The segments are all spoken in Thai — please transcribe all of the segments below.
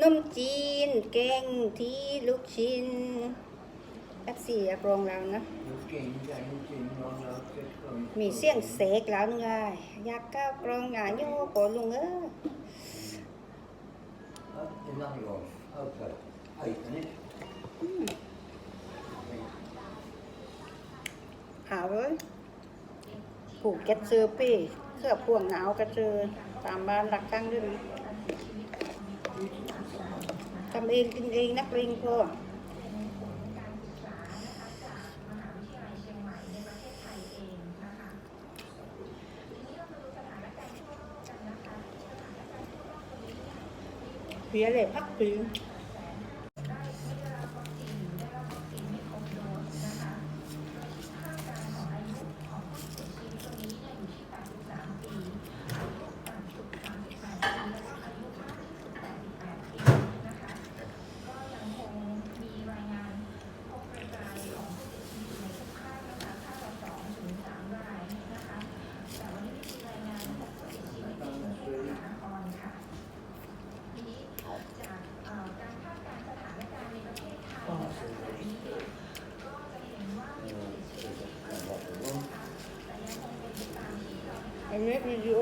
นมจีน แกงที่ลูกชิ้นแป๊บสี่กรองแล้วนะ มีเสียงเสกแล้วนึงไงอยากก้าวกรองงานโยกอลุงเออหาเลยผูกแก๊สซื้อปีเครื่องพวงหนาวกระเจอตามบ้านหลักตั้งด้วยนะ ทำเองกินเองนักเรียนพ่อเพียเลยพักปี อันนี้วิดีโอ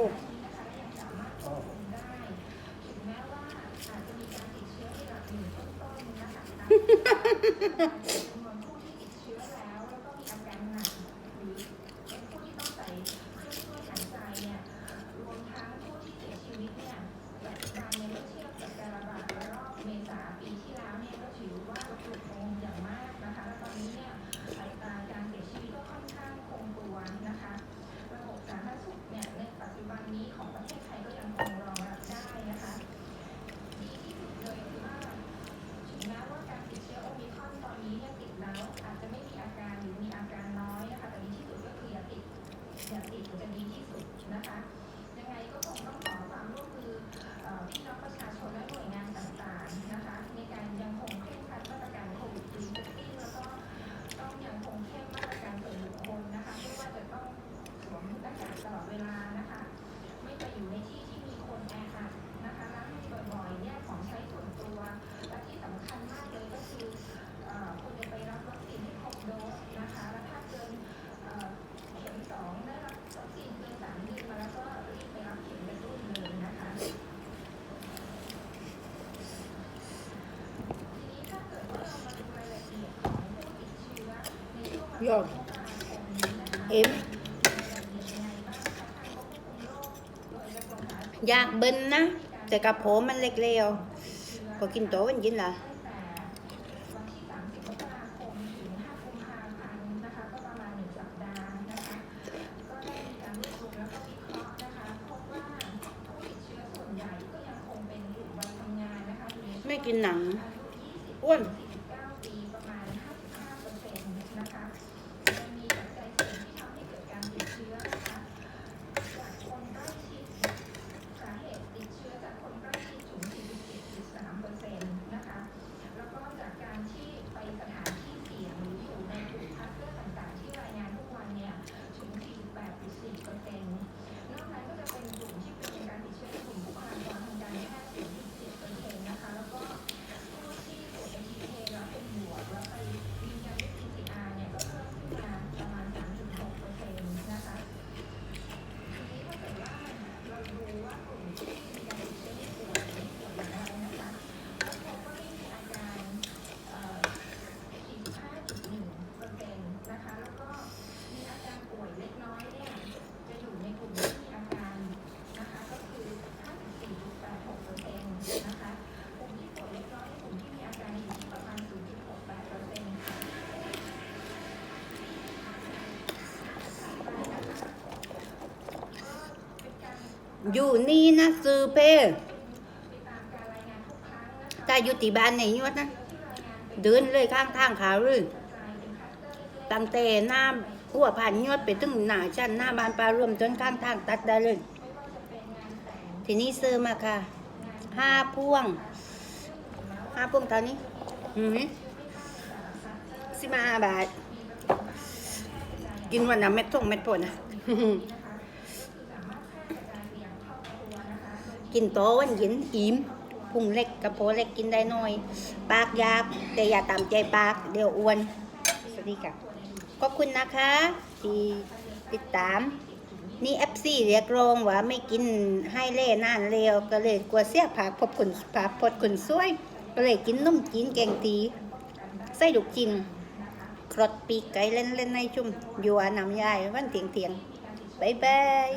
ยอดเอ็มอยากเบิ้นนะ แต่กระโผมันเล็กเร็วก็กินโตวันยินละไม่กินหนังอ้วน อยู่นี่นะซื้อเพถ้าอยู่ที่บ้านในยวดนะเดินเลยข้างทางขาเลยตั้งแต่หน้าหัวผ่านยอดไปถึงหน้าชั้นหน้าบ้านปลารวมจนข้างทางตัดได้เลยทีนี้ซื้อมาค่ะห้าพวงห้าพวงเท่านี้อือหือสิบห้าบาทกินวันละเม็ดสองเม็ดพอนะ กินโตวันเย็นอิ่มพุงเล็กกระเพาะเล็กกินได้น้อย ปากยากแต่อย่าตามใจปากเดี๋ยวอ้วน สวัสดีค่ะ ขอบคุณนะคะที่ติดตาม นี่เอฟซีเรียกร้องว่าไม่กินให้เล่นานเร็วก็เลยกลัวเสียผักพบคนผักพดคนสวย ก็เลยกินนุ่มจีนแกงตีไส้ดุกจินครดปีกไก่เล่นเล่นในชุ่มยัวน้ำยายวันเตียงเตียงบายบาย